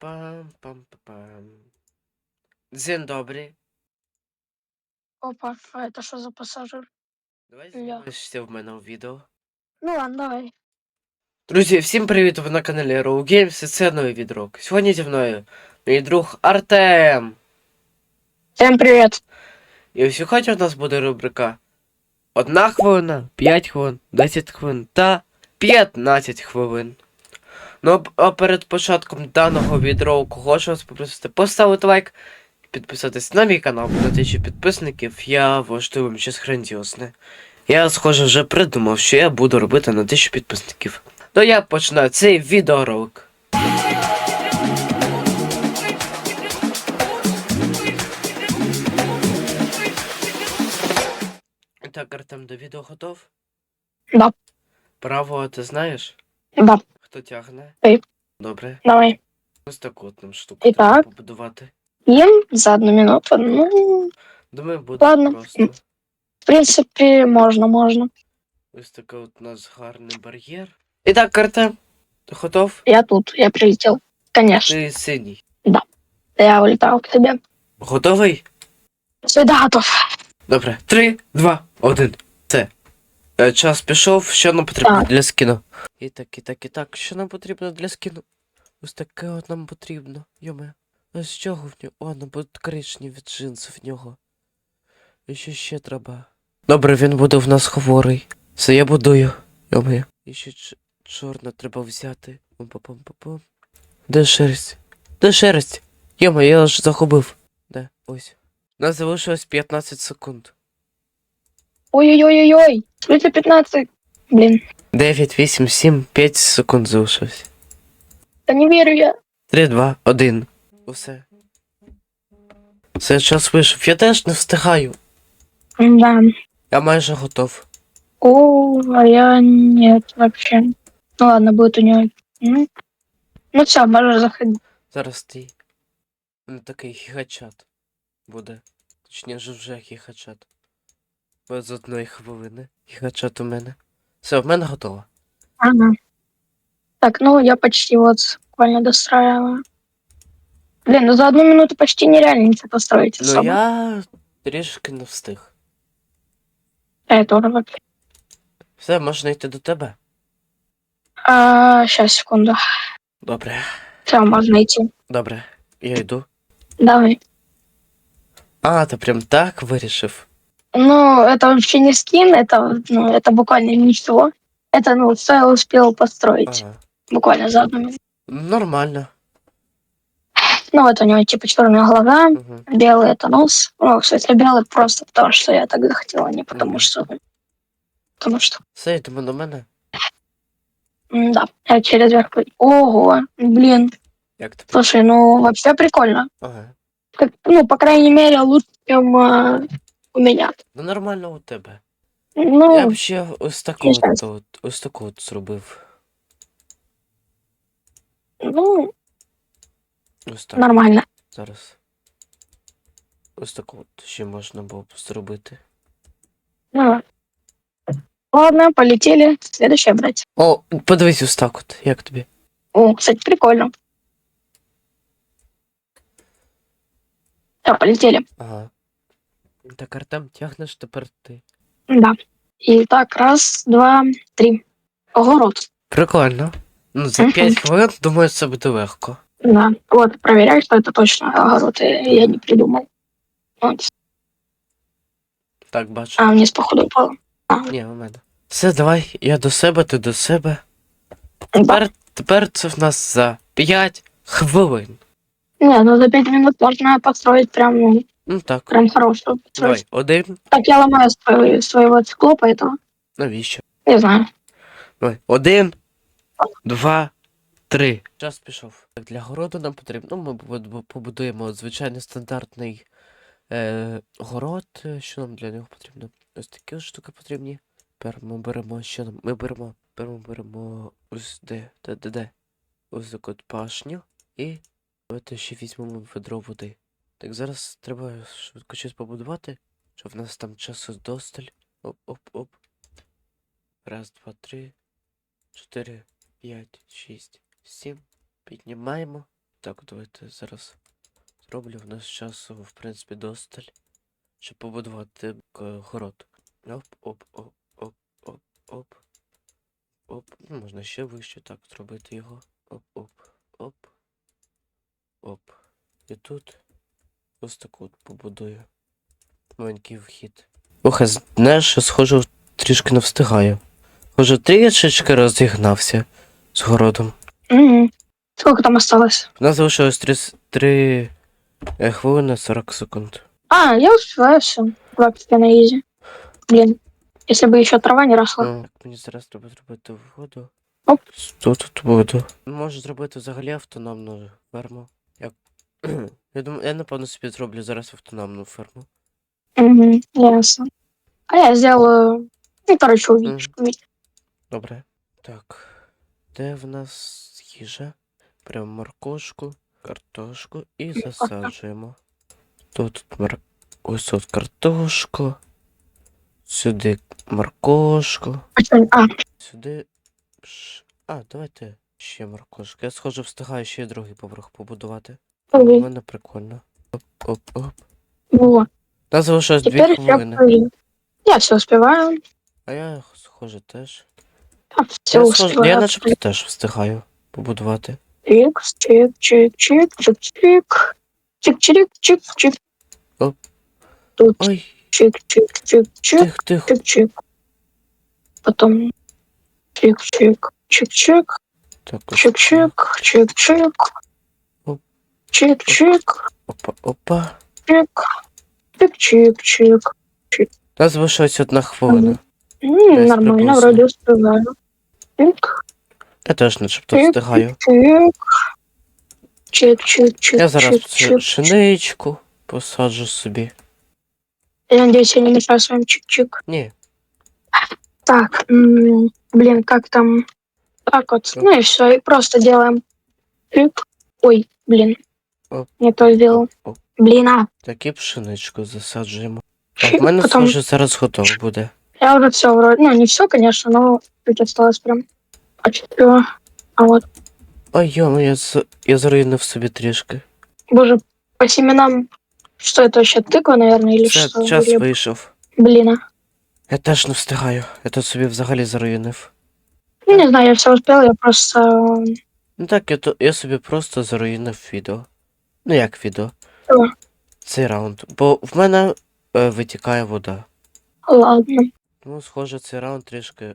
Пам-пам-пам-пам. Dzień dobry. Опа, а это что за пассажир? Давай Я. знімешся в мене у відео. Ну ладно, давай. Друзі, всім привіт! Ви на каналі Row Games і це новий відрок. Сьогодні зі мною мій друг Артем. Всем привет. І сьогодні у нас буде рубрика Одна хвилина, 5 хвилин, 10 хвилин та 15 хвилин. Ну а перед початком даного відроку хочу вас попросити поставити лайк, підписатись на мій канал, на тисячу підписників. Я влаштую вам щось грандіозне. Я, схоже, вже придумав, що я буду робити на тисячу підписників. То я починаю цей відеоролик. Так, Артем, до відео готов? Да. Право, ти знаєш? Да, Хто тягне? Ти. Добре. давай. Ось таку от нам штуку І треба так. побудувати. Им за одну минуту. Ну, Думаю, буде Ладно. просто. в принципе, можно, можно. Ось такий от у нас гарний бар'єр. І так, Артем, ти готов? Я тут, я прилетел. Конечно, Ти синій. я улетал к тебе. Готовий? Всегда готов. Добре. Три, два, один. Е, Час пішов, що нам потрібно Так. для скіну. І так, і так, і так. Що нам потрібно для скіну? Ось таке от нам потрібно. Йоме. А з чого в нього? О, нам будуть коричневі джинси в нього. І що ще треба? Добре, він буде в нас хворий. Все, я будую. Йоме. І ще ч- чорне треба взяти. Пум-пум-пум-пум. Де шерсть? Де шерсть? Йоме, я ж загубив. Де? Ось. У нас залишилось 15 секунд. Ой-ой-ой-ой. Сколько 15? Блин, 9, 8, 7, 5 секунд залишилось. да не верю я. 3, 2, 1. Усе. Все, час вийшов. Я теж не встигаю. Да. Я майже готов. О, а я нет вообще. Ну ладно, будет у него. Ну, ну все, можешь заходить. Зараз ти. У мене такий гігачат буде. Точніше вже гігачат. Без одної хвилини. Гігачат у мене. Все, в мене готово. Ага. Так, ну я почти вот буквально достраиваю. Блин, ну за одну минуту почти нереально ничего построить Ну особо. я трішки не встиг. Я тоже вообще. Все, можна йти до тебе. А, сейчас, секунду. Добре. Все, можно идти. Добре. Я йду. Давай. А, ти прям так вирішив. Ну, это вообще не скин, это, ну, это буквально ничего. Это, ну, что я успел построить. Ага. Буквально за одну минуту. Нормально. Ну, вот у него типа черная глаза, Угу. белый это нос. Ну, смысле, белый просто потому, что я так захотела, а не потому Мгм. что... Потому что... Все, йдемо до мене. м, Да, я через верх... пой- Ого, блин. Як тобі? Слушай, ну, вообще прикольно. Ага. Как, ну, по крайней мере, лучше, чем а, у меня. Ну нормально у тебе. Ну, Я б ще ось таку щас. от, ось таку от зробив. ну, Ось так. нормально. Зараз. Ось таку от ще можна було б зробити. Ну, ладно, полетели. Следующее брать. О, подивись ось так от, як тобі? О, кстати, прикольно. Все, полетели. Ага. Так, Артем, тягнеш тепер ти. Да. И так, раз, два, три. Огород. Прикольно. Ну, за Мгм. 5 хвилин, думаю, це буде легко. Да. Вот, проверяй, что это точно огород. Я не придумал. Вот. Так, бачу. А, вниз, походу, упало. Ні, у мене. Все, давай, я до себе, ти до себе. Да. Тепер, тепер це в нас за 5 хвилин. Не, ну за пять минут можно построить прям, ну, Ну так. прям хорошую. Давай, один. Так, я ломаю свой- своего цикло, поэтому Навіщо? не знаю. Давай. Один, два, три. Час пішов. Так, для городу нам потрібно. Ну, ми побу- побудуємо звичайний стандартний е, город. Е, Що нам для нього потрібно? Ось такі ось штуки потрібні. Тепер ми беремо, що нам? Ми беремо. Беремо, беремо ось де, де, де, де. Ось таку от пашню. І давайте ще візьмемо ведро води. Так, зараз треба швидко щось побудувати, щоб в нас там часу досталь. Оп, оп, оп. Раз, два, три, чотири, п'ять, шість, сім. Піднімаємо. Так, давайте зараз зроблю. В нас часу, в принципі, досталь, щоб побудувати город. Оп, оп. Ну, можна ще вище так зробити його. Оп, оп, оп. Оп. І тут ось таку от побудую. Маленький вхід. Ох, знаєш, що схожу трішки не встигаю. Схоже, трішечки розігнався з городом. Мгм. Сколько там осталось? У нас залишилось 3, 3 е, хвилини 40 секунд. А, я успеваю все. Вообще на изи. Блин, если бы еще трава не росла. Ну, так, мені зараз треба зробити воду. Оп. Тут тут воду. Можу зробити взагалі автономну ферму. Як... я думаю, я напевно собі зроблю зараз автономну ферму. Угу, ясно. А я сделаю... Ну, короче, увидишь. увидишь. Добре. Так. Де в нас їжа? Прям моркошку, картошку і засаджуємо. Тут, мар... ось тут картошку. Сюди моркошку. А чё- А, Сюди. А, давайте ще моркошку. Я схоже встигаю ще й другий поверх побудувати. Прикольно. Оп, оп, оп. во. Нас залишилось дві я, хвилини. я все успеваю. А я, схоже, теж. все Я, схоже, я начебто теж встигаю побудувати. Чик, чик, чик, чик, чик, чик. Чик, чик, чик, чик. Оп. Тут Ой, чик, чик, чик, чик, тихо, тихо. чик, чик. Потом чик, чик, чик, чик, Так, ось чик, чик, чик, чик. Оп. Чик, чик, Опа, опа. чик, чик, чик, чик. У нас залишилась одна хвилина. М, Десь Нормально, приблизно. вроде успеваю. Чик, Я теж начебто чик, встигаю. чик. Чик, чик, чик, Я зараз чик, цю чик. шиничку посаджу собі. Я надеюсь, я не мешаю с вами чик-чик. Ні, Так, м, блин, как там? Так вот, ну и все, и просто делаем. Чик. Ой, блин, Не то сделал. оп. Блин, Так і пшеничку засаджуємо. Чик, в мене потом схоже зараз готово буде. я уже все вроде, ну не все, конечно, но чуть осталось прям. А что? А вот, Ой, йому, я, з... я заруїнив собі трішки. боже, по семенам, что это вообще тыква, наверное, или Все, что? час Или- вийшов. Блин, а. Я теж не встигаю. Я тут собі взагалі заруїнив. Ну, не знаю, я все успел, я просто... Ну так, я, то... я собі просто заруїнив відео. Ну як відео? Що? Цей раунд. Бо в мене е, витікає вода. Ладно. Ну, схоже, цей раунд трішки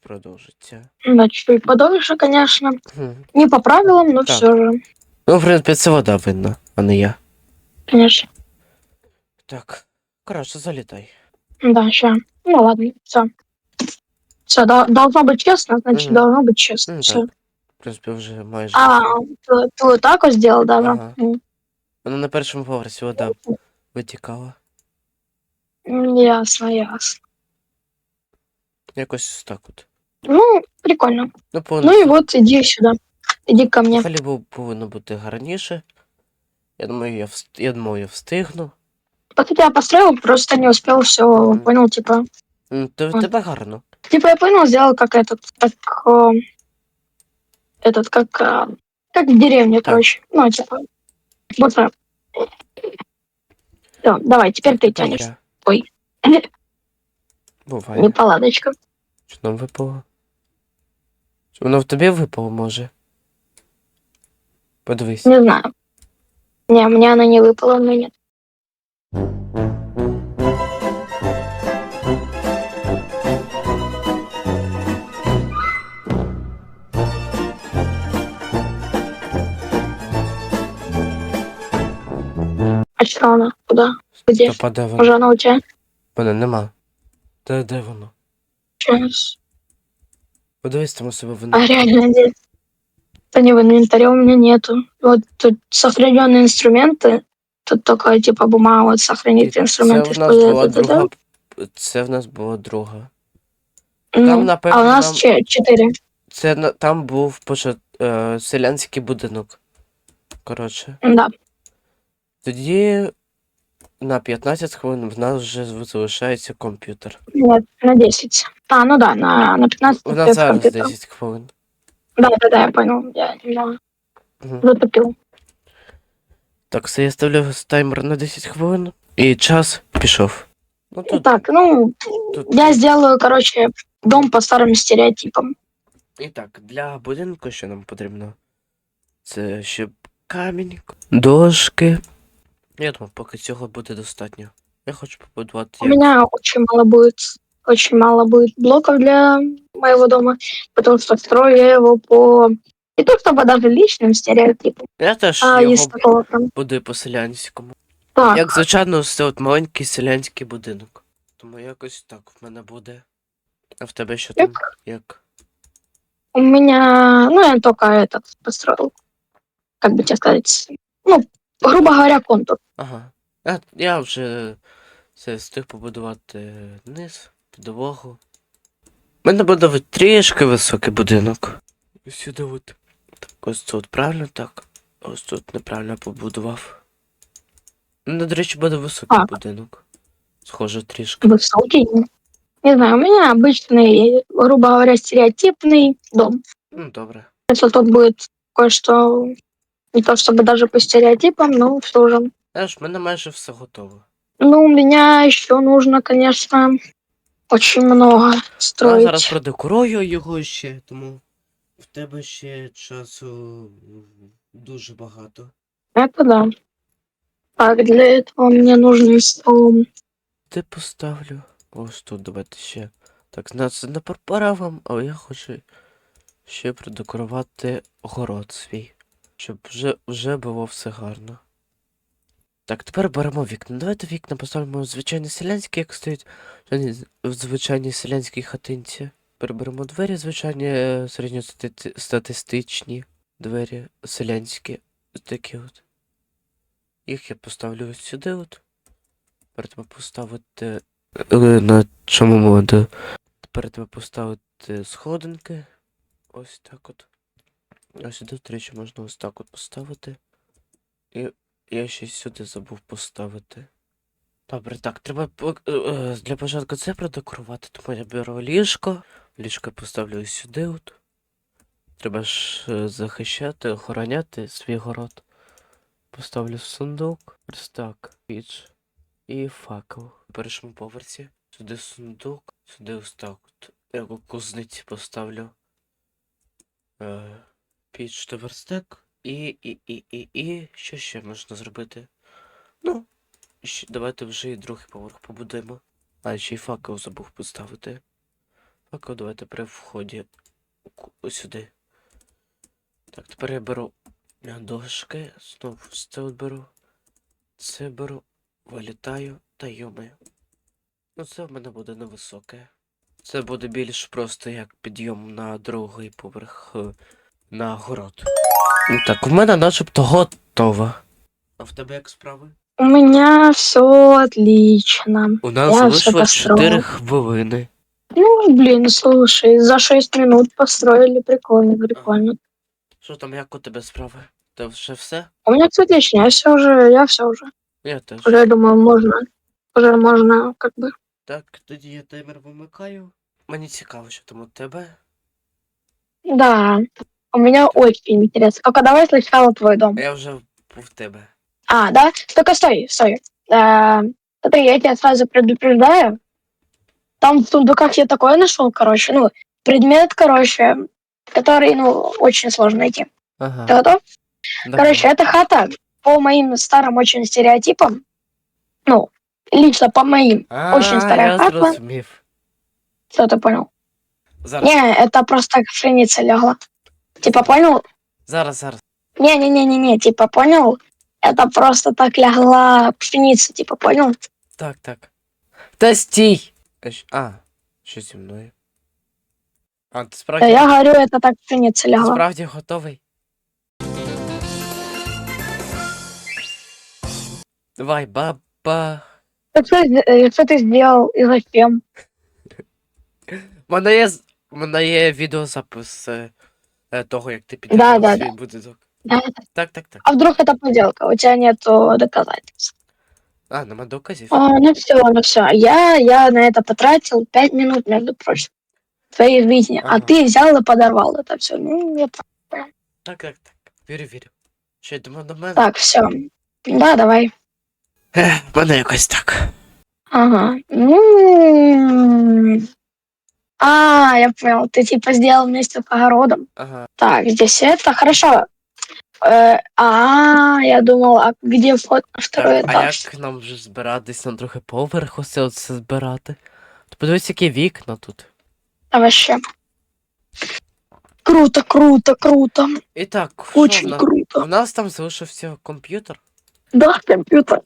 продовжиться. Да, чуть подольше, конечно. Хм. Не по правилам, но Так. все же, Ну, в принципі, це вода винна, а не я. конечно. Так, коротше, залітай. Да, ща. Ну ладно, все. Все, должно быть честно, значит, Мгм. должно быть честно. Ну, Все. так В принципі, вже майже. А, ты, ты вот так вот сделал, да? Ага. М, Вона на першому поверсі вода витікала. м, Ясно, ясно. Якось так от. Ну, прикольно. Ну, повинно, Ну и вот, иди сюда. Иди ко мне. взагалі був- повинно бути гарніше. Я думаю, я, вст... я думаю, я встигну. Пока я построил, просто не успел все, Мгм. понял, типа. М, То Ой. тебе гарно. Типа я понял, сделал как этот, как э, Этот, как э, как в деревне, короче. Ну, типа. Вот так. Всё, давай, теперь ты тянешь. Я. Ой. Буває. Неполадочка. Що нам випало? Чи воно в тобі випало, може? Подивись. Не знаю. Не, мне она не выпала, но нет. А что она? Куда? Где? Стоп, а де воно? Уже она у тебя? Мене нема. Де, де воно? Сейчас. Подивись там у себе в А інвентарі. реально где? Да не, в инвентаре у меня нету. Вот тут сохраненные инструменты. Тут только типа бумага, вот сохранить Це инструменты. в нас була Да-да-да. друга. Це в нас була друга. Ну, Там, напевно, а у нас нам- че- четыре. Це на- там був почат... е, селянський будинок. Коротше. Да. Тоді на 15 хвилин в нас вже залишається комп'ютер. Нет, на 10. А, ну да, на, на 15 У нас зараз компьютера. 10 хвилин. Да, да, да, я понял. Я немного. Мгм. затопил. Так, все, я ставлю таймер на 10 хвилин. І час пішов. Ну тут, Так, ну, тут я сделаю, короче, дом по старым стереотипам. І так, для будинку що нам потрібно? Це ще камінь, дошки. Я думаю, поки цього буде достатньо. Я хочу побудувати. У як- меня очень мало будет, очень мало будет блоков для моего дома, потому что строю я его по не то чтобы даже личным стереотипам, Я теж а його из такого прям. буду по селянському. Так, Як звичайно, це от маленький селянський будинок. Тому якось так в мене буде. А в тебе що там? Як? у меня, ну, я только этот построил, как бы тебе сказать, ну, грубо говоря, контур. Ага. А, я вже все встиг побудувати низ, підлогу. У мене буде от трішки високий будинок. Сюди от. Так, ось тут правильно так. Ось тут неправильно побудував. Ну, до речі, буде високий Так. будинок. Схоже трішки. Высокий. Не знаю, у меня обычный, грубо говоря, стереотипный дом. Ну, добре. Если тут будет кое-что, не то чтобы даже по стереотипам, но все же. Знаєш, в мене майже все готово. Ну, у меня еще нужно, конечно, очень много Я строить. зараз продекорую його ще, тому в тебе ще часу м, дуже багато. Это да. Так, для этого мне нужен стол. Ти поставлю. Ось тут давайте ще. Так, це не пора вам, але я хочу ще продекорувати город свій. Щоб вже, вже було все гарно. Так, тепер беремо вікна. Давайте вікна поставимо звичайні селянські, як звичайні- в звичайній селянській хатинці. Переберемо двері, звичайні е, середньостатистичні двері селянські. Такі от. Їх я поставлю ось сюди от. Тепер треба поставити е, на чому моду. Тепер треба поставити сходинки. Ось так от. А сюди, до речі, можна ось так от поставити. І я ще сюди забув поставити. Добре, так, треба е, е, для початку це продекорувати, тому я беру ліжко. Ліжко поставлю сюди от. Треба ж е, захищати, охороняти свій город. Поставлю сундук. Ось так. Піч. І факел. В першому поверсі. Сюди сундук. Сюди ось так от. У кузниці поставлю. Е, піч та. І, і, і, і, і. Що ще можна зробити? Ну, ще, давайте вже і другий поверх побудуємо. А, ще й факел забув поставити. Факел давайте при вході ось сюди. Так, тепер я беру е, дошки. Знову це беру. Це беру. Вилітаю та йомаю. Ну це в мене буде невисоке. Це буде більш просто як підйом на другий поверх е, на город. Ну Так, в мене начебто готово. А в тебе як справи? У меня все отлично. У нас Я все вийшло построила. 4 хвилини. Ну, блин, слушай, за 6 минут построили. Прикольно, прикольно. Що там, як у тебе справи? Та вже все? У меня все отлично, я все уже, я все уже. Я теж. Уже, я думаю, можно, уже можно, как бы. Так, тоді я таймер вимикаю. Мені цікаво, що там у тебе. Да, у меня очень интересно. Только давай сначала твой дом. Я вже в тебе. А, да? Только стой, стой. Э, Смотри, я тебя сразу предупреждаю. Там в сундуках я такое нашел, короче, ну, предмет, короче, который, ну, очень сложно найти. Ага. Ты готов? давай. Короче, эта хата по моим старым очень стереотипам, ну, лично по моим, А, очень старая я хата. зрозумів. что ты понял? Зараз, Не, это просто как пшеница легла. Типа понял? зараз, зараз. Не-не-не-не-не, типа понял? Это просто так легла пшеница, типа понял? Так, так. Та стій! А, щ- А, що зі мною? А, ти справді, Э, Я говорю, это так пшеница ти легла. справді готовий? Давай, баба. Так Что, э, что ты сделал и зачем? У мене є, з- у мене є відеозапис е, е, того, як ти Да, підняв да, свій будинок. Да. Так, так, так. А вдруг это подделка? У тебя нету доказательств. А, нема доказів. А, ну все, ну все. Я, я на это потратил пять минут, между прочим, твоей жизни. Ага. А ты взял и подорвал это все. Ну, я Так, так, так. Вірю, вірю. Що йдемо до мене? Так, все. Да, давай. Ех, в мене якось так. Ага. Ну, А, я понял. Ты типа сделал вместе с огородом. Ага. Так, здесь это хорошо. Э, А, я думал, а где вход на второй Так, а этаж? як нам вже збиратись на другий поверх оце оце збирати? То подивись, які вікна тут. А вообще. Круто, круто, круто. І так, що в Очень нас? круто. У нас там залишився комп'ютер. Да, компьютер.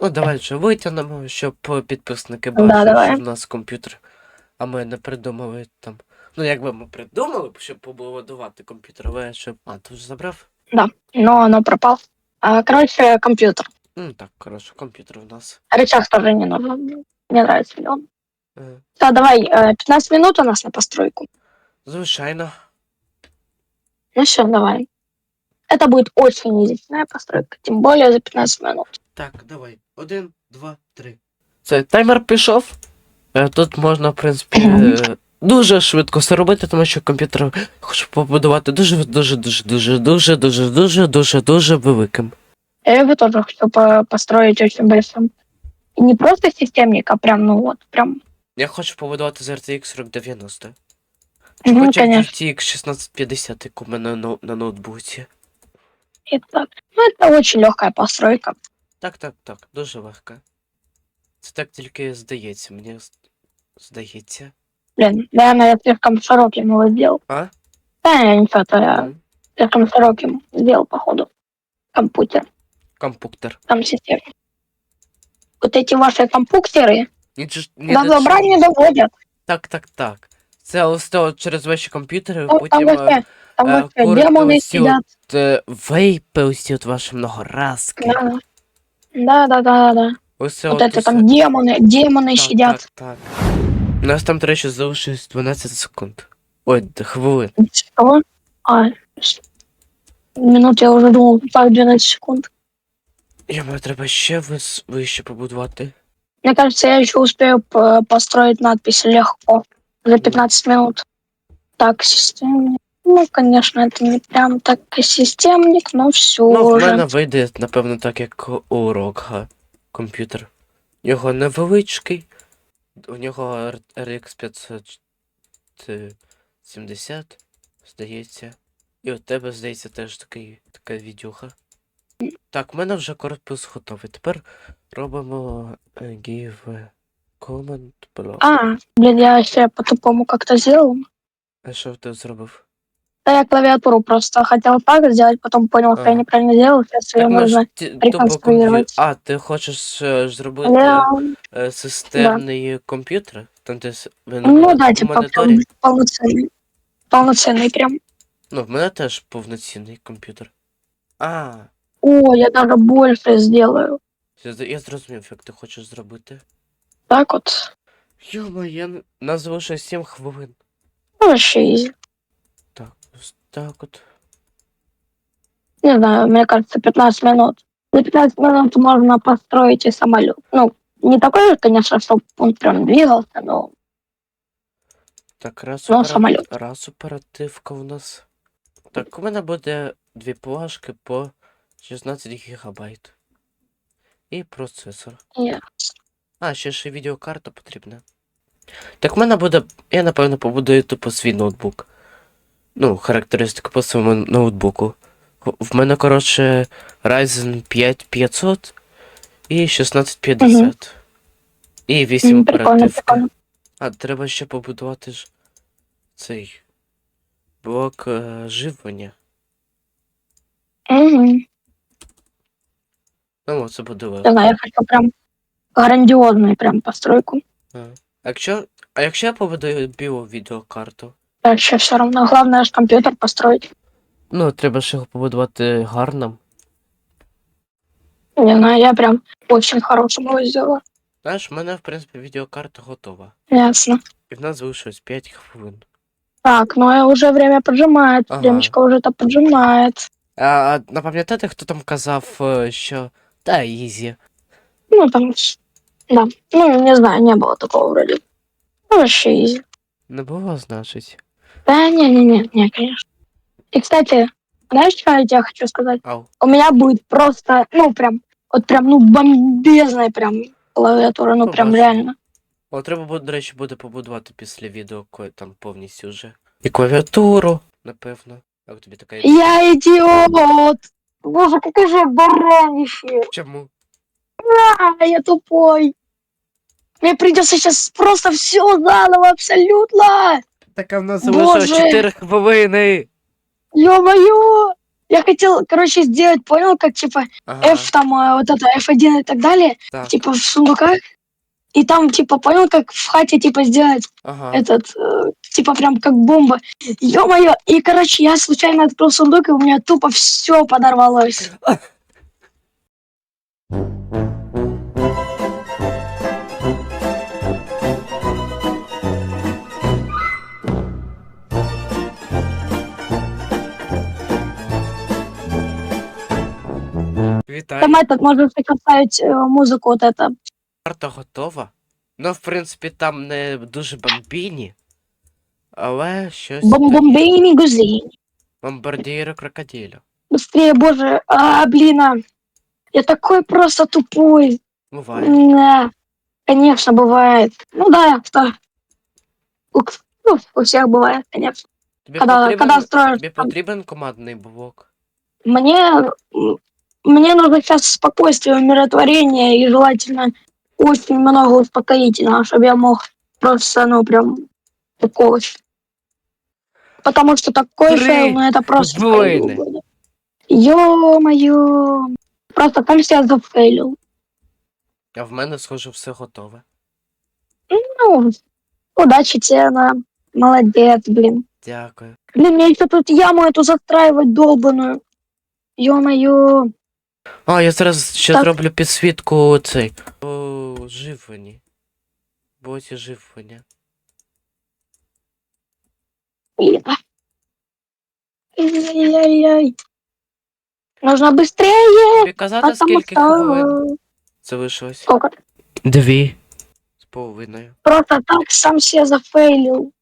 Ну, давай вже витягнемо, щоб е, підписники Да, бачили, давай. що в нас комп'ютер. А ми не придумали там. Ну, якби ми придумали, б, щоб побудувати комп'ютер, але щоб. А, ти вже забрав? Но оно пропал. А, короче, компьютер. Ну так, коротше, комп'ютер в нас. Рычаг тоже не нужен. Мне нравится ли он. Е, Да, давай, э, 15 минут у нас на постройку. Звичайно. Ну все, давай. Это будет очень изящная постройка, тем более за 15 минут. Так, давай. Один, два, три. Це таймер пішов. Е, Тут можна, в принципі, е, дуже швидко все робити, тому що комп'ютер хочу побудувати дуже, дуже, дуже, дуже, дуже, дуже, дуже, дуже, дуже великим. Я его тоже хочу по- построить очень. И не просто системник, а прям, ну вот, прям. Я хочу побудувати з RTX 4090. Ну, Хоча конечно. RTX 1650, як у мене на, на ноутбуці. Так. Ну, это очень легкая постройка. Так, так, так, дуже легко. Це так тільки здається, мені здається. Блин, наверное, я слишком широким его сделал. А? Да, я ничего, то я М, слишком широким сделал, походу. Компьютер, Компуктер. там система. Вот эти ваши компьютеры Ні, ж- ні до до добра чого. не доводят. Так, так, так. Це ось то через ваші комп'ютери, Ну, Там потім е, вообще, там э, вообще куры демоны всё- сидят. е, вейпи ось ці от ваші многоразки. Да. Да, да, да, да. Ось це Вот от это усе. там демоны, демоны Так, сидят. Так, так. У нас там, до речі, залишилось 12 секунд. Ой, хвилин. Что? А, с- минут я уже думал, так 12 секунд. Йому треба ще вис... вище побудувати. Мне кажется, я еще успею п- построить надпись легко за 15 минут. Так, системник. Ну, конечно, это не прям так и системник, но все Ну, в же. мене вийде, напевно, так, як у Рокга комп'ютер. Його невеличкий, у нього RX 570, здається. І у тебе, здається, теж такий, така відюха. Так, в мене вже корпус готовий. Тепер робимо е, give comment block. А, блін, я ще по-тупому как-то зробив. А що ти зробив? Да я клавиатуру просто хотел так сделать, потом понял, что я неправильно сделал, сейчас ее Так, ми ж можно... ті- комп'ю... реконструювати. А, ти хочеш е, ж зробити Да, е, системний комп'ютер? Там де с- на ну да, типа моніторі? прям полноценный. Полноценный прям. Ну, в мене теж повноцінний комп'ютер. А, О, я даже больше сделаю. я, з- я зрозумів, як ти хочеш зробити. Так вот. Йома, я н- нас залишилось 7 хвилин. Ну, вообще easy. Так, от. Не знаю, мне кажется, 15 минут. За 15 минут можно построить и самолет. Ну, не такой же, конечно, чтобы он прям двигался, но Так, раз, Ну, опера- раз оперативка у нас. Так, у мене буде дві плашки по 16 гігабайт. І процесор. я- А, ще і відеокарта потрібна. Так в мене буде. Я напевно побудую тупо свій ноутбук. Ну, характеристика по своєму ноутбуку. В- мене, коротше, Ryzen 5500 і 1650. І 8 оперативки. А, треба ще побудувати ж цей блок е, живлення. Мгм. Ну, це буде Не легко. знаю, я хочу прям грандиозную прям постройку. А. А якщо. А якщо я побудую білу відеокарту? Вообще все равно. Главное же компьютер построить. Ну, треба ж його побудувати гарно. Не знаю, я прям очень хорошим его сделала. Знаєш, в мене, в принципі, відеокарта готова. Ясно. І в нас залишилось 5 хвилин. Так, ну а уже время поджимает. Ага. Времечко уже-то поджимает. А, а напам'ятаєте, хто там казав, е, що. Та ізі. Ну, там... Да. Ну, не знаю, не было такого вроде. Ну, вообще easy. Не було, значить. Да, не-не-не, не, конечно. И, кстати, Знаешь, что я тебе хочу сказать? Ау. У меня будет просто, ну, прям, вот прям, ну, бомбезная прям клавиатура, ну, прям Побачимо. реально. О, треба, буде, до речі, буде побудувати після відео кое там повністю вже. І клавіатуру, напевно. Як тобі така ідея? Я идиот! Боже, какой же я баранище! Чому? А, я тупой! Мне придется сейчас просто все заново, абсолютно! Так а в нас Боже! залишилось 4 хвилини. Ё-моё! Я хотел, короче, сделать, понял, как, типа, Ага, F там, э, вот это, F1 и так далее, так, типа, в сундуках, и там, типа, понял, как в хате, типа, сделать ага. этот, э, типа, прям как бомба. Ё-моё! И, короче, я случайно открыл сундук, и у меня тупо все подорвалось. Вітаю. Там этот, можно поставить э, музыку вот это. Карта готова. Ну, в принципі, там не дуже бомбіні. Але щось. таке. Бом-бомбейни гузини. Бомбардіри крокодилю. Быстрее, боже. А, блин, а. Я такой просто тупой. Буває. Да, конечно, бывает. Ну да, что? У, ну, у всех бывает, конечно. Тобі Когда, потрібен, когда строишь... тобі там, потрібен командний блок. Мне, м, мне нужно сейчас спокойствие, умиротворение и желательно очень много успокоительного, чтобы я мог просто, ну, прям такого. Потому что такой Три фейл, ну это просто хвилини. фейл. Ё-моё. Просто там себя зафейлил. А в мене, схоже, все готове. Ну, удачи тебе, на Молодец, блин. Дякую. Блин, мне еще тут яму эту застраивать долбаную. Ё-моё. А, я зараз ще Так. зроблю підсвітку цей. Оживлені. Боті живлення. Блин. Ай-яй-яй. Нужно быстрее, Тобі казати, потому скільки хвилин что... залишилось? Сколько? Дві. З половиною. Просто так сам себя зафейлил.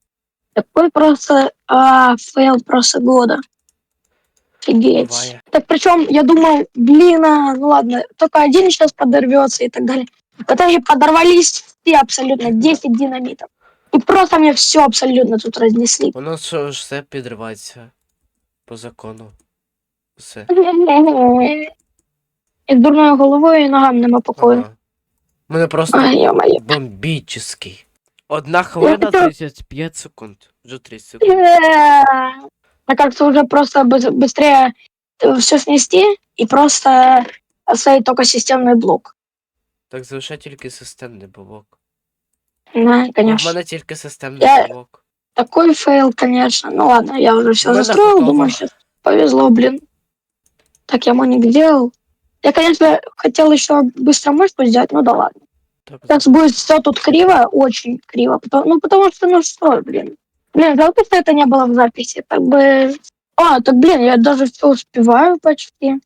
Такой просто а, фейл просто года. Офигеть. Бывает. Так причем я думал, блин, а, ну ладно, только один сейчас подорвется и так далее. В итоге подорвались все абсолютно, 10 динамитов. И просто мне все абсолютно тут разнесли. Воно що ж все підривається. По закону. Все. И с дурной головой и ногам нема покою. Ага. У мене просто Ай, ё-моё. бомбічний. Одна хвилина хотів- 35 секунд. Вже 30 секунд. Мне кажется, уже просто бы- быстрее все снести и просто оставить только системный блок. Так залишай тільки системний блок. Да, конечно. мене тільки системний Я- блок. Такой фейл, конечно. Ну ладно, я уже все застроил, думаю, сейчас повезло, блин. Так, я моник сделал. Я, конечно, хотел еще быстро мышку сделать, ну да ладно. Так, Сейчас будет все тут криво, очень криво. потому- ну, потому что, ну что, блин. Блин, жалко, что это не было в записи. Так бы... А, так, блин, я даже все успеваю почти.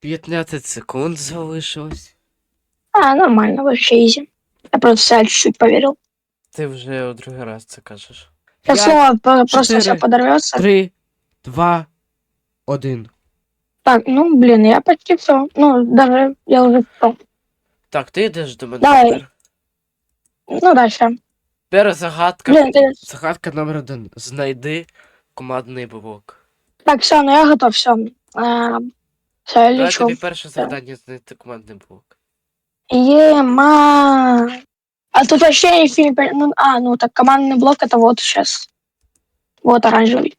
15 секунд залишилось. А, нормально, вообще изи. Я просто себя чуть-чуть поверил. Ти вже у другий раз це кажеш. Пять, снова по- просто четыре. все подорвется. Три, два, один. Так, ну, блин, я почти все. Ну, даже я уже все. Так, ти йдеш до мене Давай. тепер. Ну, дальше. Тепер загадка. Блин, ты... Загадка номер один. Знайди командний блок. Так, все, ну я готов, все. все, я Давай лечу. тобі перше завдання знайти командний блок. Ема. А тут вообще ничего не пон- ну, А, ну так командный блок это вот сейчас. Вот оранжевый.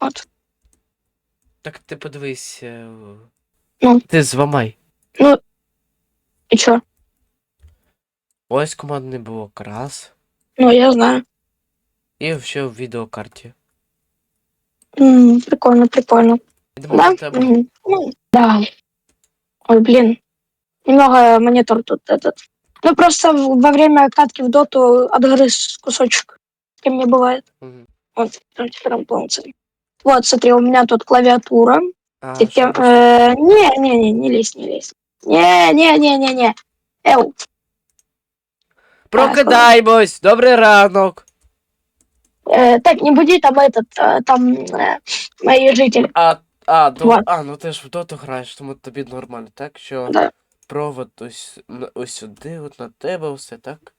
Вот. Так ти подивись. е, Ну. Ти зламай. И чё? Ось командний блок. Раз. Ну, я знаю. І ще в відеокарті. М, прикольно, прикольно. Йдемо Да? до тебе. Мгм. Ну, да. Ой, блин. Немного монитор тут этот. Ну, просто в- во время катки в доту отгрыз кусочек. С кем не бывает. Мгм. Вот, там теперь он полностью. Вот, смотри, у меня тут клавиатура. А, Систем... що э, не, не, не, не лезь, не лезь. Не, не, не, не, не. Эу, Прокидаймось! Добрий ранок! Э, так, не буди там этот, э, там э, мои жители. А, а, до, Вот. а, ну ти ж в доту граєш, тому тобі нормально, так? Що Да. провод ось, на- ось сюди, от на тебе все, так?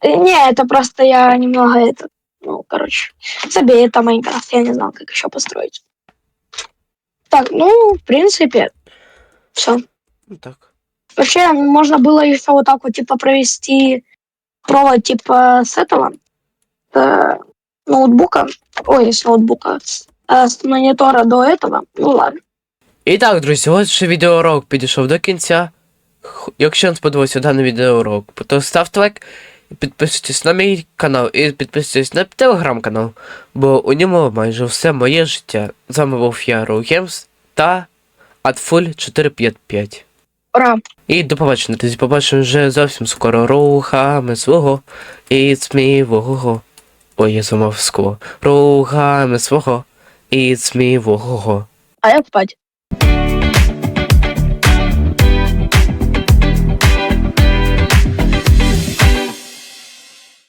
Э, Не, это просто я немного это, ну, короче, забей это Майнкрафт, я не знал, как еще построить. Так, ну, в принципе, все. Ну так. Вообще, можно было еще вот так вот, типа, провести провод, типа, с этого, э, ноутбука, ой, с ноутбука, э, с монитора до этого, ну ладно. І так, друзі, ось ще відеоурок підійшов до кінця. Х- Якщо вам сподобався даний відеоурок, то ставте лайк, і підписуйтесь на мій канал і підписуйтесь на телеграм-канал, бо у ньому майже все моє життя. З вами був я, Роугемс та Атфуль 455. Ура! І до побачення, тоді побачимо вже зовсім скоро рухами свого і смівого. Ой, я замов скло. Рухами свого і смівого. А я спать.